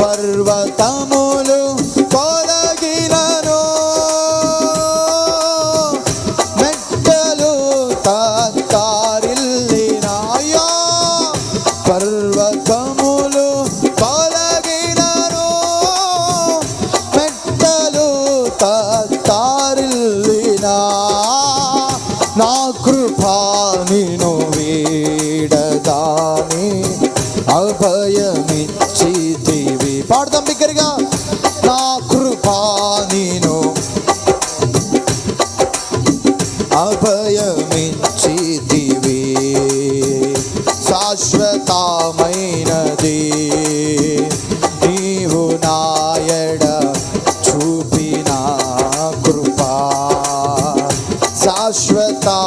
పర్వతములు కొలగిలను మెట్టలు తారిల్లినాయా పర్వతములు కొలగినను మెట్టలు తారిల్లినా నా కృపా నిను వీడదాని. అభయమిచ్చితివి పాడతాం బిగ్గరగా. నా కృపా నేను అభయమించి దివి శాశ్వతమైనది. నీవు నాయడ చూపిన కృప. శాశ్వతమైనది.